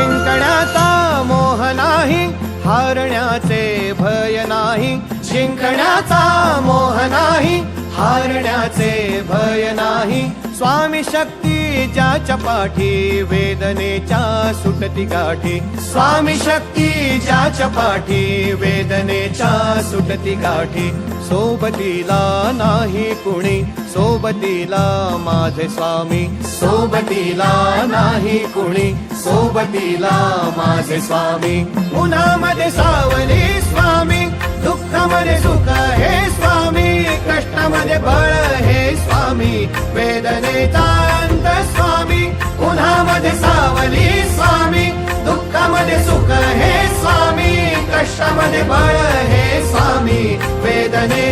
जिंकण्याचा मोह नाही हारण्याचे भय नाही. जिंकण्याचा मोह नाही हारण्याचे भय नाही. स्वामी शक्ती ज्याच्या पाठी वेदनेच्या सुटती गाठी. स्वामी शक्ती ज्याच्या पाठी वेदनेच्या सुटती गाठी. सोबतीला नाही कुणी सोबतीला माझे स्वामी. सोबतीला नाही कुणी सोबतीला माझे स्वामी. उन्हामध्ये सावली स्वामी दुःखामध्ये सुख हे स्वामी. कष्टामध्ये बळ हे स्वामी. वेदनेचा संत स्वामी उन्हामध्ये सावली स्वामी दुःखामध्ये सुख हे स्वामी कष्टामध्ये बळ हे स्वामी वेदने